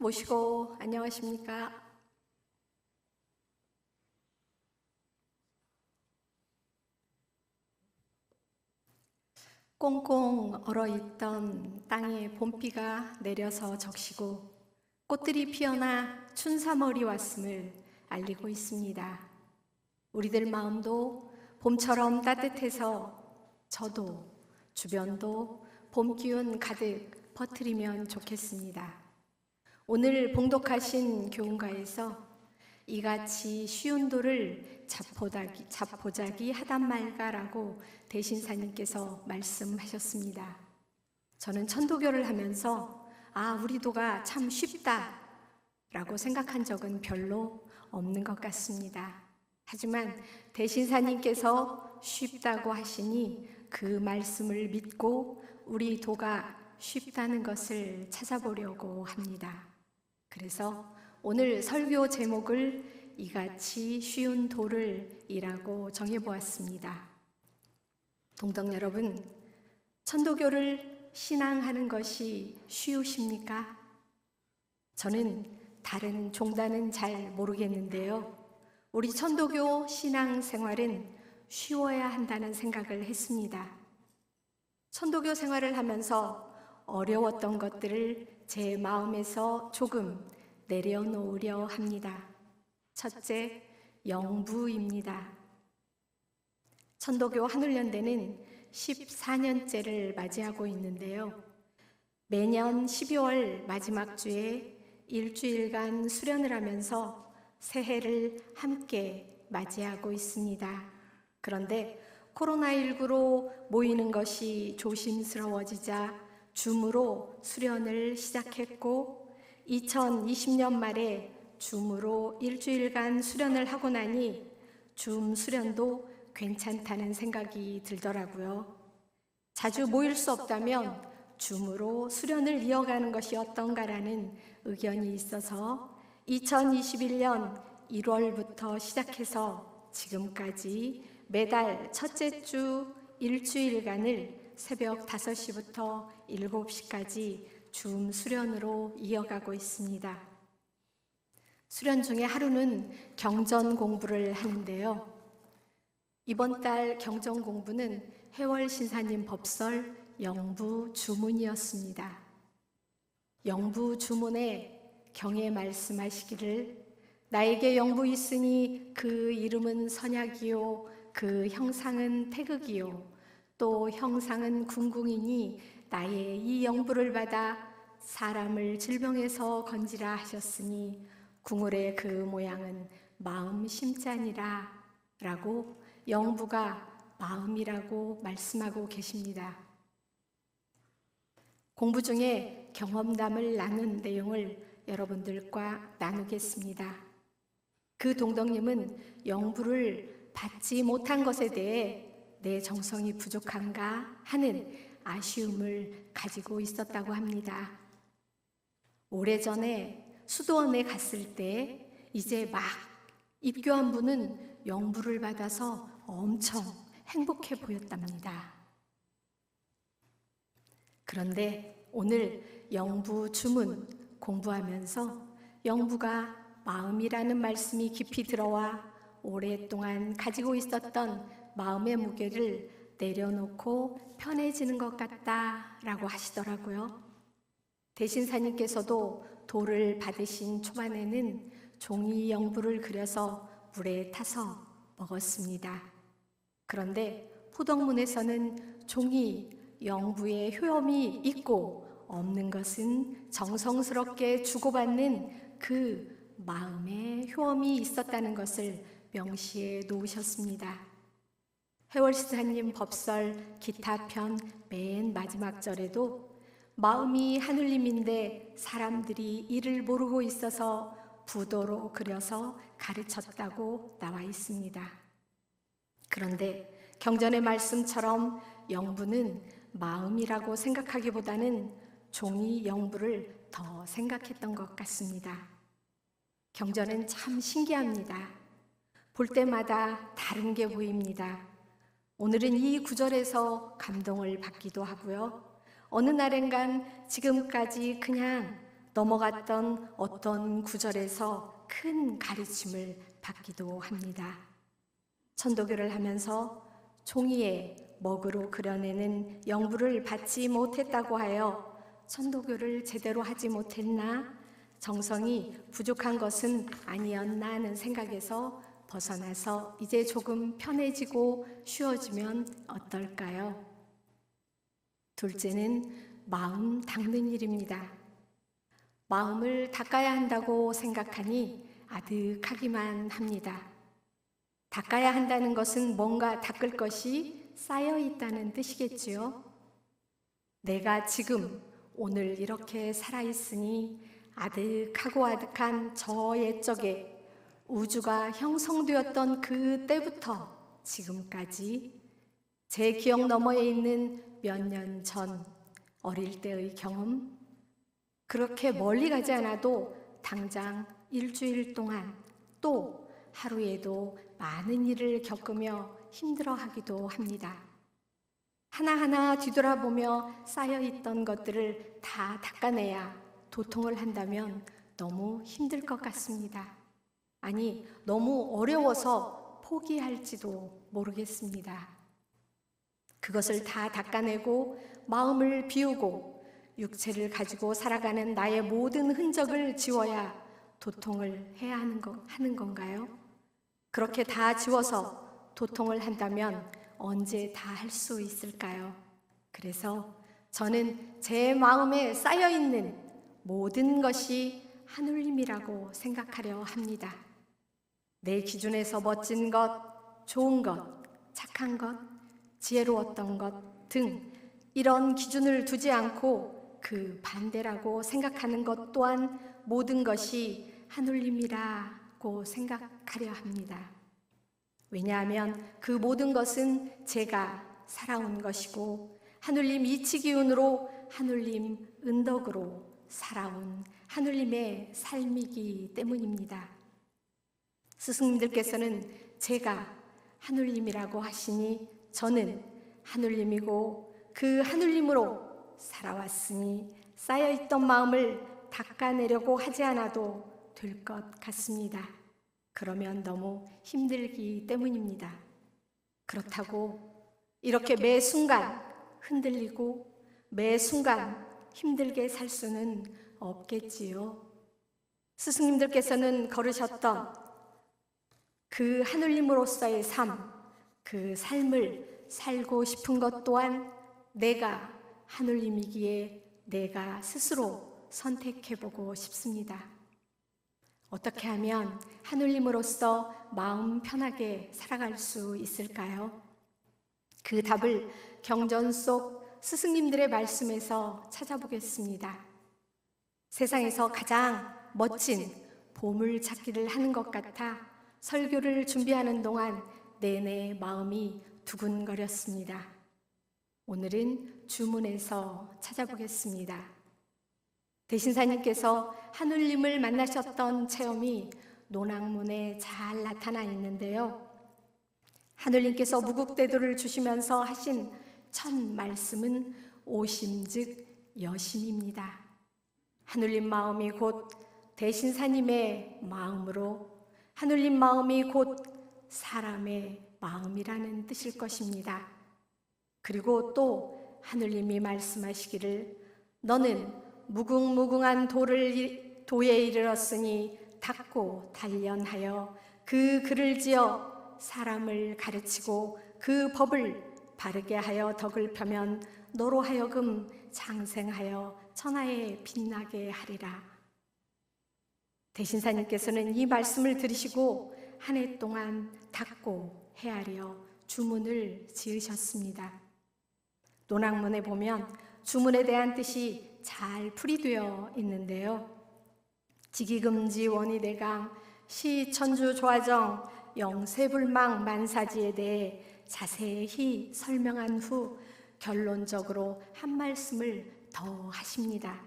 모시고 안녕하십니까? 꽁꽁 얼어 있던 땅에 봄비가 내려서 적시고 꽃들이 피어나 춘삼월이 왔음을 알리고 있습니다. 우리들 마음도 봄처럼 따뜻해서 저도 주변도 봄 기운 가득 퍼뜨리면 좋겠습니다. 오늘 봉독하신 교훈가에서 이같이 쉬운 돌을 자포자기, 자포자기 하단 말가라고 대신사님께서 말씀하셨습니다. 저는 천도교를 하면서 아, 우리 도가 참 쉽다 라고 생각한 적은 별로 없는 것 같습니다. 하지만 대신사님께서 쉽다고 하시니 그 말씀을 믿고 우리 도가 쉽다는 것을 찾아보려고 합니다. 그래서 오늘 설교 제목을 이같이 쉬운 도를 이라고 정해보았습니다. 동덕 여러분, 천도교를 신앙하는 것이 쉬우십니까? 저는 다른 종단은 잘 모르겠는데요. 우리 천도교 신앙 생활은 쉬워야 한다는 생각을 했습니다. 천도교 생활을 하면서 어려웠던 것들을 제 마음에서 조금 내려놓으려 합니다. 첫째, 영부입니다. 천도교 하늘연대는 14년째를 맞이하고 있는데요. 매년 12월 마지막 주에 일주일간 수련을 하면서 새해를 함께 맞이하고 있습니다. 그런데 코로나19로 모이는 것이 조심스러워지자 줌으로 수련을 시작했고 2020년 말에 줌으로 일주일간 수련을 하고 나니 줌 수련도 괜찮다는 생각이 들더라고요. 자주 모일 수 없다면 줌으로 수련을 이어가는 것이 어떤가라는 의견이 있어서 2021년 1월부터 시작해서 지금까지 매달 첫째 주 일주일간을 새벽 5시부터 7시까지 줌 수련으로 이어가고 있습니다. 수련 중에 하루는 경전 공부를 하는데요. 이번 달 경전 공부는 해월 신사님 법설 영부 주문이었습니다. 영부 주문에 경에 말씀하시기를 나에게 영부 있으니 그 이름은 선약이요 그 형상은 태극이요 또 형상은 궁궁이니 나의 이 영부를 받아 사람을 질병에서 건지라 하셨으니 궁울의 그 모양은 마음 심자니라 라고 영부가 마음이라고 말씀하고 계십니다. 공부 중에 경험담을 나눈 내용을 여러분들과 나누겠습니다. 그 동덕님은 영부를 받지 못한 것에 대해 내 정성이 부족한가 하는 아쉬움을 가지고 있었다고 합니다. 오래전에 수도원에 갔을 때 이제 막 입교한 분은 영부를 받아서 엄청 행복해 보였답니다. 그런데 오늘 영부 주문 공부하면서 영부가 마음이라는 말씀이 깊이 들어와 오랫동안 가지고 있었던 마음의 무게를 내려놓고 편해지는 것 같다라고 하시더라고요. 대신사님께서도 돌을 받으신 초반에는 종이 영부를 그려서 물에 타서 먹었습니다. 그런데 포덕문에서는 종이 영부의 효험이 있고 없는 것은 정성스럽게 주고받는 그 마음의 효험이 있었다는 것을 명시해 놓으셨습니다. 해월시사님 법설 기타편 맨 마지막 절에도 마음이 하늘님인데 사람들이 이를 모르고 있어서 부도로 그려서 가르쳤다고 나와 있습니다. 그런데 경전의 말씀처럼 영부는 마음이라고 생각하기보다는 종이 영부를 더 생각했던 것 같습니다. 경전은 참 신기합니다. 볼 때마다 다른 게 보입니다. 오늘은 이 구절에서 감동을 받기도 하고요. 어느 날엔간 지금까지 그냥 넘어갔던 어떤 구절에서 큰 가르침을 받기도 합니다. 천도교를 하면서 종이에 먹으로 그려내는 영부를 받지 못했다고 하여 천도교를 제대로 하지 못했나 정성이 부족한 것은 아니었나 하는 생각에서 벗어나서 이제 조금 편해지고 쉬워지면 어떨까요? 둘째는 마음 닦는 일입니다. 마음을 닦아야 한다고 생각하니 아득하기만 합니다. 닦아야 한다는 것은 뭔가 닦을 것이 쌓여 있다는 뜻이겠지요. 내가 지금 오늘 이렇게 살아 있으니 아득하고 아득한 저 옛적에 우주가 형성되었던 그 때부터 지금까지 제 기억 너머에 있는 몇 년 전 어릴 때의 경험, 그렇게 멀리 가지 않아도 당장 일주일 동안 또 하루에도 많은 일을 겪으며 힘들어 하기도 합니다. 하나하나 뒤돌아보며 쌓여있던 것들을 다 닦아내야 도통을 한다면 너무 힘들 것 같습니다. 아니, 너무 어려워서 포기할지도 모르겠습니다. 그것을 다 닦아내고 마음을 비우고 육체를 가지고 살아가는 나의 모든 흔적을 지워야 도통을 해야 하는, 거, 하는 건가요? 그렇게 다 지워서 도통을 한다면 언제 다 할 수 있을까요? 그래서 저는 제 마음에 쌓여 있는 모든 것이 하늘님이라고 생각하려 합니다. 내 기준에서 멋진 것, 좋은 것, 착한 것, 지혜로웠던 것 등 이런 기준을 두지 않고 그 반대라고 생각하는 것 또한 모든 것이 하늘님이라고 생각하려 합니다. 왜냐하면 그 모든 것은 제가 살아온 것이고 하늘님 이치 기운으로 하늘님 은덕으로 살아온 하늘님의 삶이기 때문입니다. 스승님들께서는 제가 하늘님이라고 하시니 저는 하늘님이고 그 하늘님으로 살아왔으니 쌓여있던 마음을 닦아내려고 하지 않아도 될 것 같습니다. 그러면 너무 힘들기 때문입니다. 그렇다고 이렇게 매 순간 흔들리고 매 순간 힘들게 살 수는 없겠지요. 스승님들께서는 걸으셨던 그 하늘님으로서의 삶, 그 삶을 살고 싶은 것 또한 내가 하늘님이기에 내가 스스로 선택해 보고 싶습니다. 어떻게 하면 하늘님으로서 마음 편하게 살아갈 수 있을까요? 그 답을 경전 속 스승님들의 말씀에서 찾아보겠습니다. 세상에서 가장 멋진 보물 찾기를 하는 것 같아 설교를 준비하는 동안 내내 마음이 두근거렸습니다. 오늘은 주문에서 찾아보겠습니다. 대신사님께서 하늘님을 만나셨던 체험이 논학문에 잘 나타나 있는데요. 하늘님께서 무국대도를 주시면서 하신 첫 말씀은 오심즉 여심입니다. 하늘님 마음이 곧 대신사님의 마음으로 하늘님 마음이 곧 사람의 마음이라는 뜻일 것입니다. 그리고 또 하늘님이 말씀하시기를 너는 무궁무궁한 도를 도에 이르렀으니 닦고 단련하여 그 글을 지어 사람을 가르치고 그 법을 바르게 하여 덕을 펴면 너로 하여금 장생하여 천하에 빛나게 하리라. 대신사님께서는 이 말씀을 들으시고 한 해 동안 닦고 헤아려 주문을 지으셨습니다. 논학문에 보면 주문에 대한 뜻이 잘 풀이되어 있는데요. 지기금지 원희대강 시천주 조화정 영세불망 만사지에 대해 자세히 설명한 후 결론적으로 한 말씀을 더 하십니다.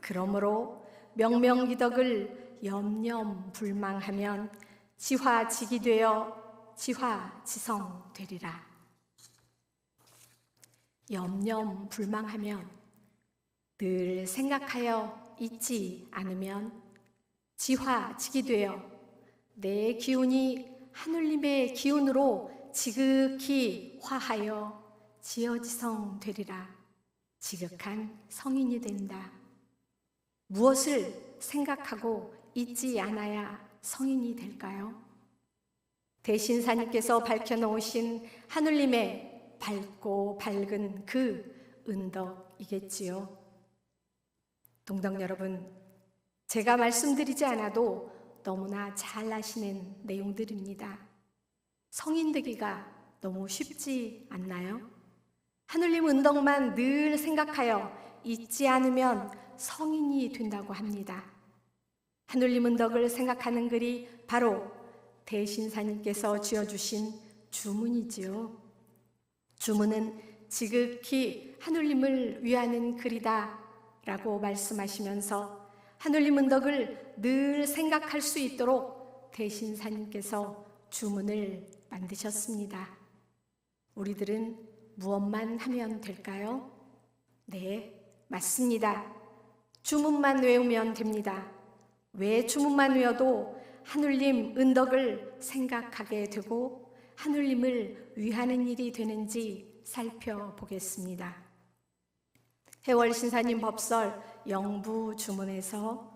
그러므로 명명기덕을 염염 불망하면 지화지기 되어 지화지성 되리라. 염염 불망하면 늘 생각하여 잊지 않으면 지화직이 되어 내 기운이 하늘님의 기운으로 지극히 화하여 지어지성 되리라. 지극한 성인이 된다. 무엇을 생각하고 잊지 않아야 성인이 될까요? 대신사님께서 밝혀놓으신 하늘님의 밝고 밝은 그 은덕이겠지요. 동덕 여러분, 제가 말씀드리지 않아도 너무나 잘 아시는 내용들입니다. 성인 되기가 너무 쉽지 않나요? 하늘님 은덕만 늘 생각하여 잊지 않으면 성인이 된다고 합니다. 하늘님 은덕을 생각하는 글이 바로 대신사님께서 지어주신 주문이지요. 주문은 지극히 하늘님을 위하는 글이다 라고 말씀하시면서 하늘님 은덕을 늘 생각할 수 있도록 대신사님께서 주문을 만드셨습니다. 우리들은 무엇만 하면 될까요? 네, 맞습니다. 주문만 외우면 됩니다. 왜 주문만 외워도 하늘님 은덕을 생각하게 되고 하늘님을 위하는 일이 되는지 살펴보겠습니다. 해월 신사님 법설 영부 주문에서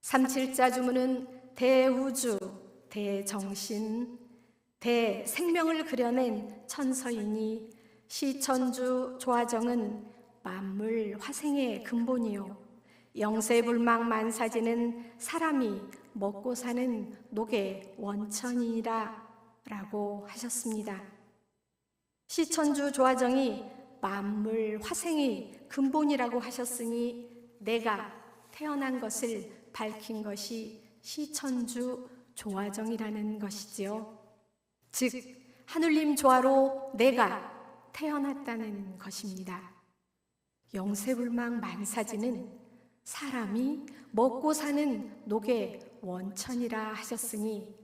삼칠자 주문은 대우주, 대정신, 대생명을 그려낸 천서이니 시천주 조화정은 만물 화생의 근본이요 영세불망 만사지는 사람이 먹고 사는 녹의 원천이라 라고 하셨습니다. 시천주 조화정이 만물 화생의 근본이라고 하셨으니 내가 태어난 것을 밝힌 것이 시천주 조화정이라는 것이지요. 즉 하늘님 조화로 내가 태어났다는 것입니다. 영세불망 만사지는 사람이 먹고 사는 녹의 원천이라 하셨으니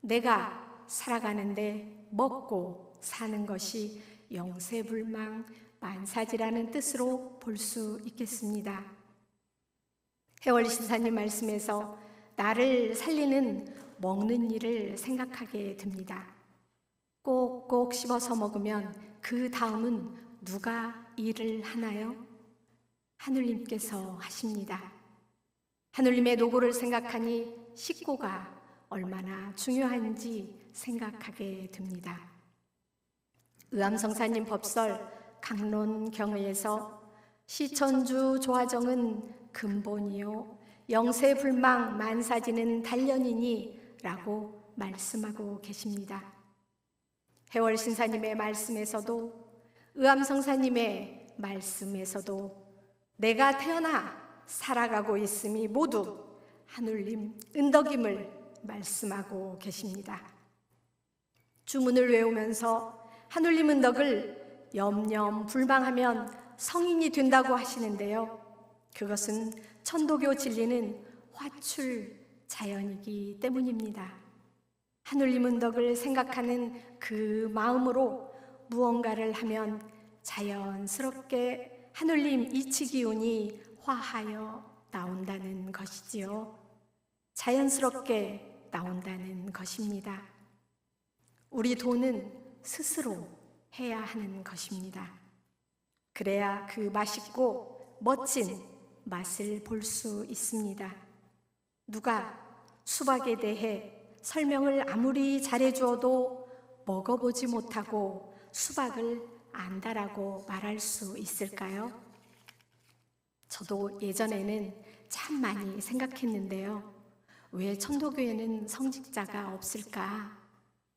내가 살아가는데 먹고 사는 것이 영세불망 만사지라는 뜻으로 볼 수 있겠습니다. 해월 신사님 말씀에서 나를 살리는 먹는 일을 생각하게 됩니다. 꼭꼭 씹어서 먹으면 그 다음은 누가 일을 하나요? 하늘님께서 하십니다. 하늘님의 노고를 생각하니 식구가 얼마나 중요한지 생각하게 됩니다. 의암성사님 법설 강론경의에서 시천주 조화정은 근본이요 영세불망 만사지는 단련이니 라고 말씀하고 계십니다. 해월 신사님의 말씀에서도 의암성사님의 말씀에서도 내가 태어나 살아가고 있음이 모두 하늘님 은덕임을 말씀하고 계십니다. 주문을 외우면서 하늘님 은덕을 염염 불망하면 성인이 된다고 하시는데요. 그것은 천도교 진리는 화출 자연이기 때문입니다. 하늘님 은덕을 생각하는 그 마음으로 무언가를 하면 자연스럽게 하늘님 이치 기운이 화하여 나온다는 것이지요. 자연스럽게 나온다는 것입니다. 우리 돈은 스스로 해야 하는 것입니다. 그래야 그 맛있고 멋진 맛을 볼 수 있습니다. 누가 수박에 대해 설명을 아무리 잘해주어도 먹어보지 못하고 수박을 안다라고 말할 수 있을까요? 저도 예전에는 참 많이 생각했는데요. 왜 천도교에는 성직자가 없을까?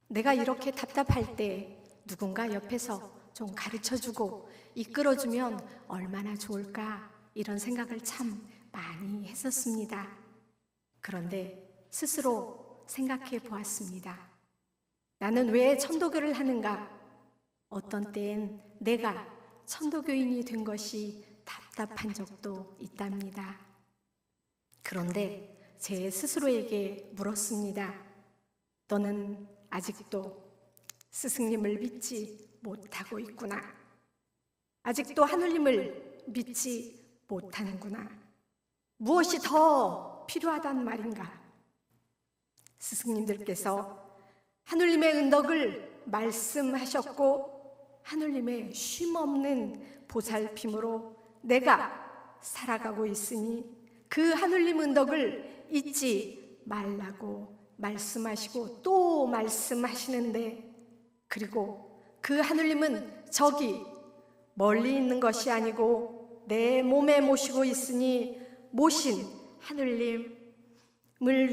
내가 이렇게 답답할 때 누군가 옆에서 좀 가르쳐 주고 이끌어 주면 얼마나 좋을까? 이런 생각을 참 많이 했었습니다. 그런데 스스로 생각해 보았습니다. 나는 왜 천도교를 하는가? 어떤 때엔 내가 천도교인이 된 것이 답답한 적도 있답니다. 그런데 제 스스로에게 물었습니다. 너는 아직도 스승님을 믿지 못하고 있구나. 아직도 하늘님을 믿지 못하는구나. 무엇이 더 필요하단 말인가? 스승님들께서 하늘님의 은덕을 말씀하셨고 하늘님의 쉼 없는 보살핌으로 내가 살아가고 있으니 그 하늘님 은덕을 잊지 말라고 말씀하시고 또 말씀하시는데 그리고 그 하늘님은 저기 멀리 있는 것이 아니고 내 몸에 모시고 있으니 모신 하늘님을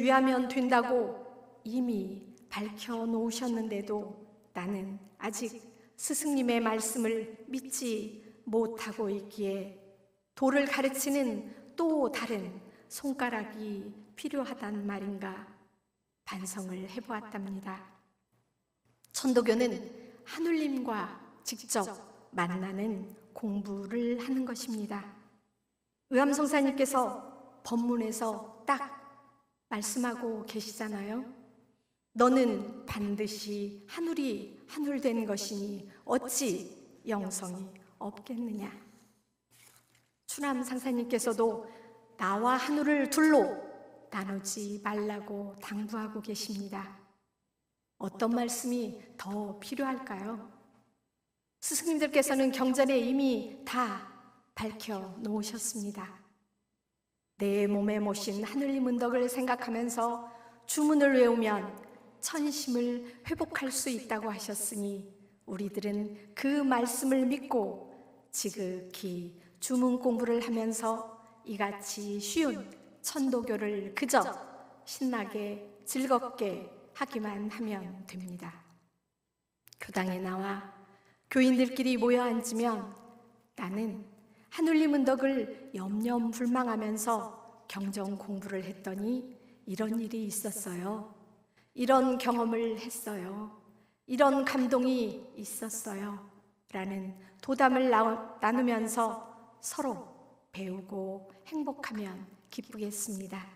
위하면 된다고 이미 밝혀 놓으셨는데도 나는 아직 스승님의 말씀을 믿지 못하고 있기에 도를 가르치는 또 다른 손가락이 필요하단 말인가 반성을 해보았답니다. 천도교는 하늘님과 직접 만나는 공부를 하는 것입니다. 의암성사님께서 법문에서 딱 말씀하고 계시잖아요. 너는 반드시 하늘이 하늘된 것이니 어찌 영성이 없겠느냐. 추남 상사님께서도 나와 하늘을 둘로 나누지 말라고 당부하고 계십니다. 어떤 말씀이 더 필요할까요? 스승님들께서는 경전에 이미 다 밝혀 놓으셨습니다. 내 몸에 모신 하늘님 은덕을 생각하면서 주문을 외우면 천심을 회복할 수 있다고 하셨으니 우리들은 그 말씀을 믿고 지극히 주문 공부를 하면서 이같이 쉬운 천도교를 그저 신나게 즐겁게 하기만 하면 됩니다. 교당에 나와 교인들끼리 모여 앉으면 나는 하늘님 은덕을 염려불망하면서 경정 공부를 했더니 이런 일이 있었어요. 이런 경험을 했어요. 이런 감동이 있었어요. 라는 도담을 나누면서 서로 배우고 행복하면 기쁘겠습니다.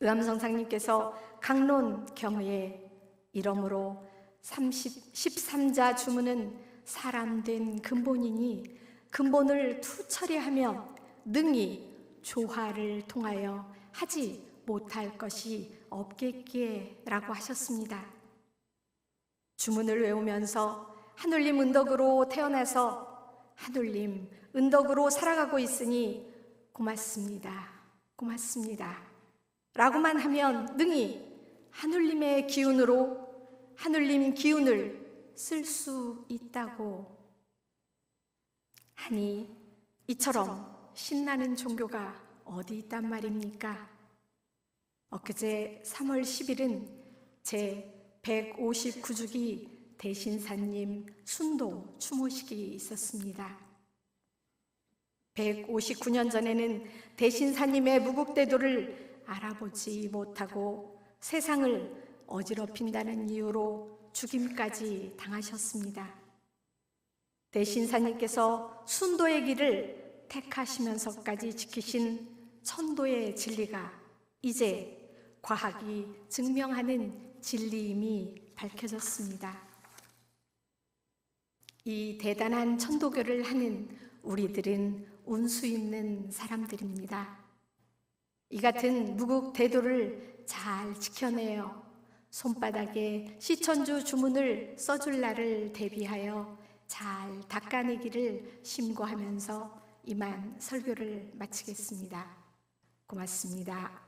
의암성상님께서 강론 이러므로 30, 13자 주문은 사람 된 근본이니 근본을 투처리하면 능히 조화를 통하여 하지 못할 것이 없겠기에 라고 하셨습니다. 주문을 외우면서 하늘님 은덕으로 태어나서 하늘님 은덕으로 살아가고 있으니 고맙습니다. 고맙습니다. 라고만 하면 능히 하늘님의 기운으로 하늘님 기운을 쓸 수 있다고 하니 이처럼 신나는 종교가 어디 있단 말입니까? 엊그제 3월 10일은 제 159주기 대신사님 순도 추모식이 있었습니다. 159년 전에는 대신사님의 무국대도를 알아보지 못하고 세상을 어지럽힌다는 이유로 죽임까지 당하셨습니다. 대신사님께서 순도의 길을 택하시면서까지 지키신 천도의 진리가 이제 과학이 증명하는 진리임이 밝혀졌습니다. 이 대단한 천도교를 하는 우리들은 운수 있는 사람들입니다. 이 같은 무국 대도를 잘 지켜내어 손바닥에 시천주 주문을 써줄 날을 대비하여 잘 닦아내기를 심고하면서 이만 설교를 마치겠습니다. 고맙습니다.